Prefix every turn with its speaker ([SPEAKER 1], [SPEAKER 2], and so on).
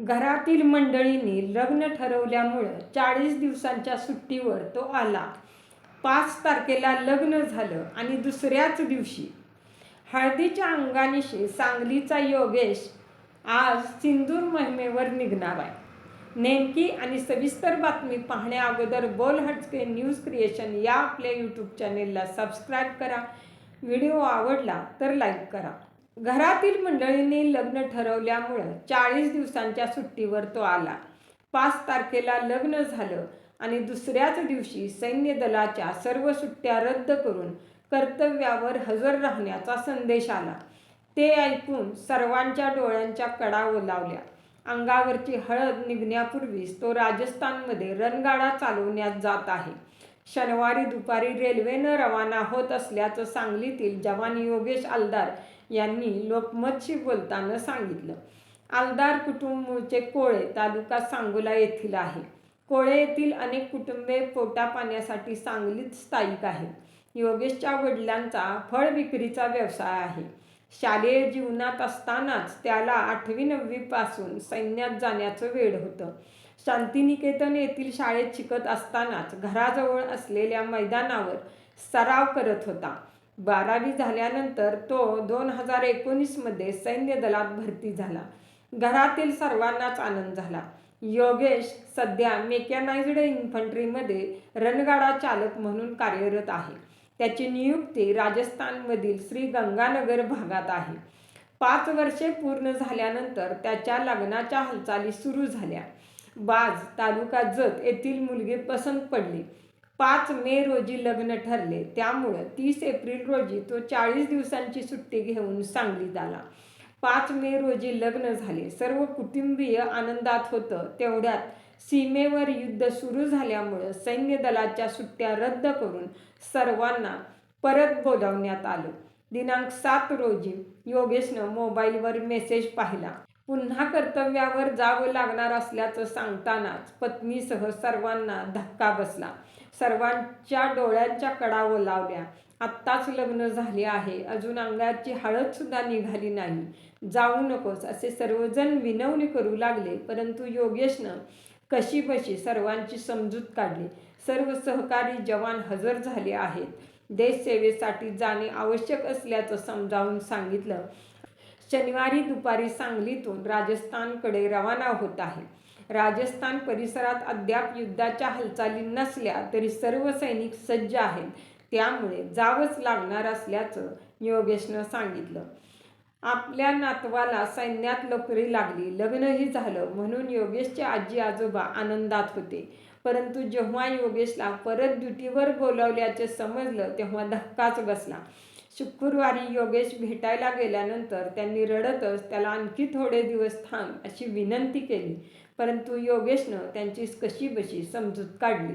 [SPEAKER 1] घरातील मंडळींनी लग्न ठरवल्यामुळं चाळीस दिवसांच्या सुट्टीवर तो आला. पाच तारखेला लग्न झालं आणि दुसऱ्याच दिवशी हळदीच्या अंगानिशी सांगलीचा योगेश आज सिंदूर मोहिमेवर निघणार आहे. नेमकी आणि सविस्तर बातमी पाहण्या अगोदर बोल हटके न्यूज क्रिएशन या आपल्या यूट्यूब चॅनेलला सबस्क्राईब करा. व्हिडिओ आवडला तर लाईक करा. घरातील मंडळींनी लग्न ठरवल्यामुळं चाळीस दिवसांच्या सुट्टीवर तो आला. पाच तारखेला लग्न झालं आणि दुसऱ्याच दिवशी सैन्य दलाच्या सर्व सुट्ट्या रद्द करून कर्तव्यावर हजर राहण्याचा संदेश आला. ते ऐकून सर्वांच्या डोळ्यांच्या कडा ओलावल्या. अंगावरची हळद निघण्यापूर्वीच तो राजस्थानमध्ये रणगाडा चालवण्यात जात आहे. शनिवारी दुपारी रेल्वेनं रवाना होत असल्याचं सांगलीतील जवान योगेश आलदार यांनी लोकमतशी बोलताना सांगितलं. आलदार कुटुंबचे कोळे तालुका सांगोला येथील आहे. कोळे येथील अनेक कुटुंबे पोटा पाण्यासाठी सांगलीत स्थायिक आहेत. योगेशच्या वडिलांचा फळ विक्रीचा व्यवसाय आहे. शालेय जीवनात असतानाच त्याला आठवी नववीपासून सैन्यात जाण्याचं वेळ होतं. शांतिनिकेतन येथील शाळेत शिकत असतानाच घराजवळ असलेल्या मैदानावर सराव करत होता. बारावी झाल्यानंतर तो दोन हजार एकोणीसमध्ये सैन्य दलात भरती झाला. घरातील सर्वांनाच आनंद झाला. योगेश सध्या मेकॅनाइज्ड इन्फंट्रीमध्ये रणगाडा चालक म्हणून कार्यरत आहे. त्याची नियुक्ती राजस्थानमधील श्री गंगानगर भागात आहे. पाच वर्षे पूर्ण झाल्यानंतर त्याच्या लग्नाच्या हालचाली सुरू झाल्या. बाज तालुका जत येथील मुलगी पसंत पडली. पाच मे रोजी लग्न ठरले. त्यामुळं तीस एप्रिल रोजी तो चाळीस दिवसांची सुट्टी घेऊन सांगलीत आला पाच मे रोजी लग्न झाले. सर्व कुटुंबीय आनंदात होतं. तेवढ्यात सीमेवर युद्ध सुरू झाल्यामुळं सैन्य दलाच्या सुट्ट्या रद्द करून सर्वांना परत बोलावण्यात आलं. दिनांक सात रोजी योगेशनं मोबाईलवर मेसेज पाहिला. पुन्हा कर्तव्यावर जावं लागणार असल्याचं सांगतानाच पत्नीसह सर्वांना धक्का बसला. सर्वांच्या डोळ्यांच्या कडा ओलावल्या आत्ताच लग्न झाले आहे. अजून अंगाची हळदसुद्धा निघाली नाही. जाऊ नकोस असे सर्वजण विनवणी करू लागले. परंतु योगेशनं कशीबशी सर्वांची समजूत काढली. सर्व सहकारी जवान हजर झाले आहेत. देशसेवेसाठी जाणे आवश्यक असल्याचं समजावून सांगितलं. शनिवारी दुपारी सांगलीतून राजस्थानकडे रवाना होत आहे. राजस्थान परिसरात अद्याप युद्धाच्या हालचाली नसल्या तरी सर्व सैनिक सज्ज आहेत. त्यामुळे जावंच लागणार असल्याचं योगेशनं सांगितलं. आपल्या नातवाला सैन्यात नोकरी लागली लग्नही झालं म्हणून योगेशचे आजी आजोबा आनंदात होते. परंतु जेव्हा योगेशला परत ड्युटीवर बोलावल्याचे समजलं तेव्हा धक्काच बसला. शुक्रवारी योगेश भेटायला गेल्यानंतर त्यांनी रडतच त्याला आणखी थोडे दिवस थांब अशी विनंती केली. परंतु योगेशनं त्यांची कशी बशी समजूत काढली.